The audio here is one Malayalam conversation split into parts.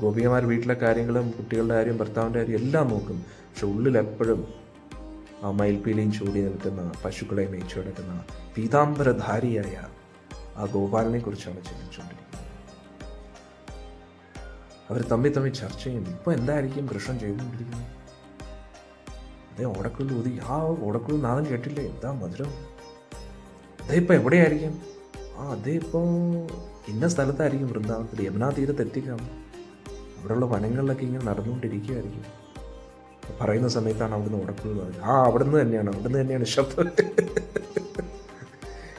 ഗോപികമാർ വീട്ടിലെ കാര്യങ്ങളും കുട്ടികളുടെ കാര്യം ഭർത്താവിന്റെ കാര്യം എല്ലാം നോക്കും. പക്ഷെ ഉള്ളിൽ എപ്പോഴും ആ മയിൽപ്പീലിയും ചൂടി നിൽക്കുന്ന പശുക്കളെ മേച്ചു കിടക്കുന്ന പീതാംബരധാരിയായ ആ ഗോപാലനെ കുറിച്ചാണ് ചിന്തിച്ചുകൊണ്ടിരിക്കുന്നത്. അവർ തമ്മിൽ തമ്മിൽ ചർച്ച ചെയ്യും ഇപ്പോൾ എന്തായിരിക്കും കൃഷ്ണൻ ചെയ്തുകൊണ്ടിരിക്കുന്നത്? അതേ ഓടക്കുള്ളു ഊതി. ആ ഓടക്കുള്ളു നാദം കേട്ടില്ലേ? എന്താ മധുരം? അതേ ഇപ്പം എവിടെയായിരിക്കും? ആ അതേ ഇപ്പോൾ ഇന്ന സ്ഥലത്തായിരിക്കും വൃന്ദാവനത്തിൽ. യമുനാ തീരത്ത് എത്തിക്കാം. അവിടെയുള്ള വനങ്ങളിലൊക്കെ ഇങ്ങനെ നടന്നുകൊണ്ടിരിക്കുകയായിരിക്കും. പറയുന്ന സമയത്താണ് അവിടുന്ന് ഉടക്കുന്നത് പറഞ്ഞത് ആ അവിടുന്ന് തന്നെയാണ് അവിടുന്ന് തന്നെയാണ് ശബ്ദം.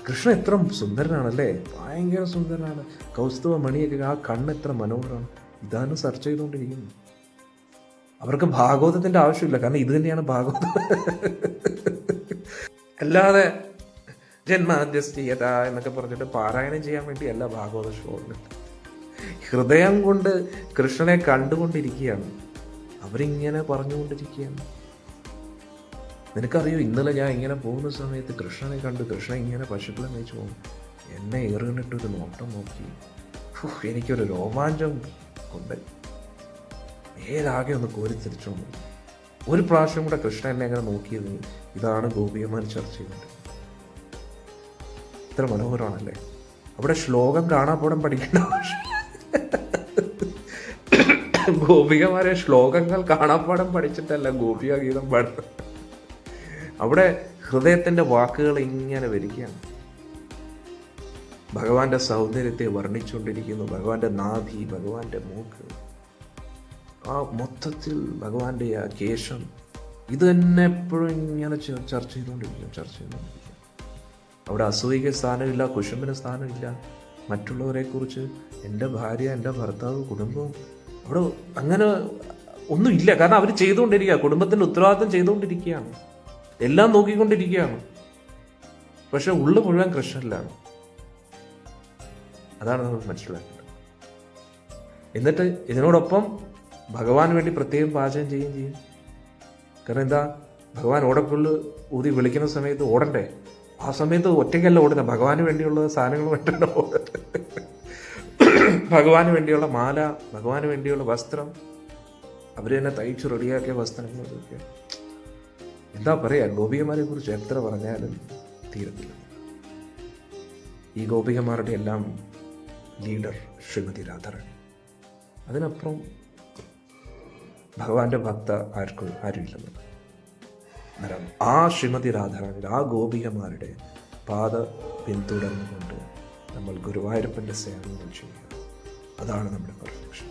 കൃഷ്ണൻ എത്ര സുന്ദരനാണല്ലേ? ഭയങ്കര സുന്ദരനാണ്. കൗസ്തുവ മണിയൊക്കെ ആ കണ്ണ് എത്ര മനോഹരമാണ്. ഇതാണ് സെർച്ച് ചെയ്തുകൊണ്ടിരിക്കുന്നത് അവർക്ക് ഭാഗവതത്തിന്റെ ആവശ്യമില്ല കാരണം ഇത് തന്നെയാണ് ഭാഗവത. അല്ലാതെ ജന്മാദ്യസ്ഥീയത എന്നൊക്കെ പറഞ്ഞിട്ട് പാരായണം ചെയ്യാൻ വേണ്ടിയല്ല ഭാഗവത ശ്ലോകങ്ങൾ. ഹൃദയം കൊണ്ട് കൃഷ്ണനെ കണ്ടുകൊണ്ടിരിക്കുകയാണ്. അവരിങ്ങനെ പറഞ്ഞുകൊണ്ടിരിക്കുകയാണ്. നിനക്കറിയോ ഇന്നലെ ഞാൻ ഇങ്ങനെ പോകുന്ന സമയത്ത് കൃഷ്ണനെ കണ്ടു. കൃഷ്ണൻ ഇങ്ങനെ പശുക്കളെ മേയിച്ചു പോകും എന്നെ ഏറിനിട്ടൊരു നോട്ടം നോക്കി. എനിക്കൊരു രോമാഞ്ചം കൊണ്ട് ഏതാകെ ഒന്ന് കോരി തിരിച്ചു ഒരു പ്രാവശ്യം കൂടെ കൃഷ്ണൻ എന്നെ അങ്ങനെ നോക്കിയത് ഇതാണ് ഗോപിയമാർ ചർച്ച ചെയ്തത്. ഇത്ര മനോഹരമാണല്ലേ? അവിടെ ശ്ലോകം കാണാപ്പോടം പഠിക്കേണ്ട ആവശ്യം ഗോപികമാരെ ശ്ലോകങ്ങൾ കാണാപ്പാടം പഠിച്ചിട്ടല്ല ഗോപിക ഗീതം പാടുന്നത്. അവിടെ ഹൃദയത്തിന്റെ വാക്കുകൾ ഇങ്ങനെ വരികയാണ്. ഭഗവാന്റെ സൗന്ദര്യത്തെ വർണിച്ചുകൊണ്ടിരിക്കുന്നു. ഭഗവാന്റെ നാഭി ഭഗവാന്റെ മൂക്ക്. ആ മൊത്തത്തിൽ ഭഗവാന്റെ ആ കേശം ഇത് തന്നെ എപ്പോഴും ഇങ്ങനെ ചർച്ച ചെയ്തുകൊണ്ടിരിക്കും ചർച്ച ചെയ്തുകൊണ്ടിരിക്കും അവിടെ അസൂയക്ക് സ്ഥാനമില്ല കുശുമ്പിന് സ്ഥാനമില്ല. മറ്റുള്ളവരെ കുറിച്ച് എന്റെ ഭാര്യ എന്റെ ഭർത്താവ് കുടുംബം അവിടെ അങ്ങനെ ഒന്നുമില്ല. കാരണം അവർ ചെയ്തുകൊണ്ടിരിക്കുക കുടുംബത്തിന്റെ ഉത്തരവാദിത്തം ചെയ്തുകൊണ്ടിരിക്കുകയാണ്. എല്ലാം നോക്കിക്കൊണ്ടിരിക്കുകയാണ്. പക്ഷെ ഉള്ളു മുഴുവൻ കൃഷ്ണനിലാണ്. അതാണ് നമ്മൾ മനസ്സിലാക്കേണ്ടത്. എന്നിട്ട് ഇതിനോടൊപ്പം ഭഗവാന് വേണ്ടി പ്രത്യേകം പാചകം ചെയ്യുകയും ചെയ്യും. കാരണം എന്താ? ഭഗവാൻ ഓടക്കുള്ളു ഊതി വിളിക്കുന്ന സമയത്ത് ഓടണ്ടേ? ആ സമയത്ത് ഒറ്റയ്ക്കല്ല ഓടുന്നത് ഭഗവാന് വേണ്ടിയുള്ള സാധനങ്ങൾ വേണ്ടല്ലോ ഭഗവാന് വേണ്ടിയുള്ള മാല ഭഗവാന് വേണ്ടിയുള്ള വസ്ത്രം. അവർ തന്നെ തയ്ച്ച് റെഡിയാക്കിയ വസ്ത്രങ്ങൾ അതൊക്കെ എന്താ പറയാ ഗോപികമാരെ കുറിച്ച് എത്ര പറഞ്ഞാലും തീരത്തില്ല. ഈ ഗോപികമാരുടെ എല്ലാം ലീഡർ ശ്രീമതി രാധാറാണി. അതിനപ്പുറം ഭഗവാന്റെ ഭക്ത ആർക്കും ആരുമില്ലെന്നത് അന്നേരം ആ ശ്രീമതി രാധാറാണിയുടെ ആ ഗോപികമാരുടെ പാത പിന്തുടർന്നുകൊണ്ട് നമ്മൾ ഗുരുവായൂരപ്പന്റെ സേവനങ്ങൾ ചെയ്യുക അതാണ് നമ്മുടെ പെർഫെക്ഷൻ